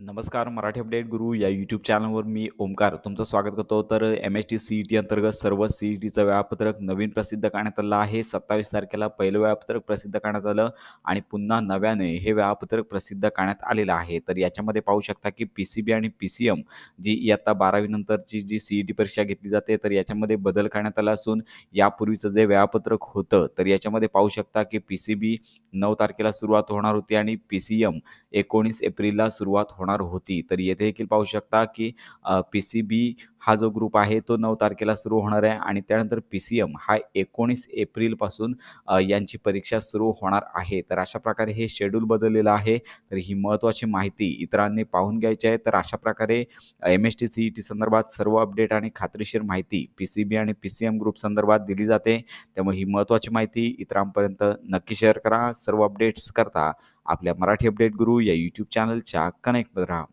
नमस्कार मराठी अपडेट गुरु या यूट्यूब चॅनलवर मी ओमकार तुमचं स्वागत करतो. तर M S T C E T अंतर्गत सर्व सी ई टीचं वेळापत्रक नवीन प्रसिद्ध करण्यात आलं आहे. सत्तावीस तारखेला पहिलं वेळापत्रक प्रसिद्ध करण्यात आलं आणि पुन्हा नव्याने हे वेळापत्रक प्रसिद्ध करण्यात आलेलं आहे. तर याच्यामध्ये पाहू शकता की पी सी बी आणि पी सी एम जी इयत्ता बारावीनंतरची जी सी ई टी परीक्षा घेतली जाते तर याच्यामध्ये बदल करण्यात आला असून यापूर्वीचं जे वेळापत्रक होतं तर याच्यामध्ये पाहू शकता की पी सी बी नऊ तारखेला सुरुवात होणार होती आणि पी सी एम एकोणीस एप्रिलला सुरुवात होणार होती. तर येथे देखील पाहू शकता की पी सी बी हा जो ग्रुप आहे तो नऊ तारखेला सुरू होणार आहे आणि त्यानंतर पी सी एम हा एकोणीस एप्रिलपासून यांची परीक्षा सुरू होणार आहे. तर अशा प्रकारे हे शेड्यूल बदललेलं आहे. तर ही महत्त्वाची माहिती इतरांनी पाहून घ्यायची आहे. तर अशा प्रकारे M S T C E T संदर्भात सर्व अपडेट आणि खात्रीशीर माहिती पी सी बी आणि पी सी एम ग्रुप संदर्भात दिली जाते. त्यामुळे ही महत्त्वाची माहिती इतरांपर्यंत नक्की शेअर करा. सर्व अपडेट्स करता आपल्या मराठी अपडेट गुरु या यूट्यूब चॅनलच्या कनेक्ट राहा.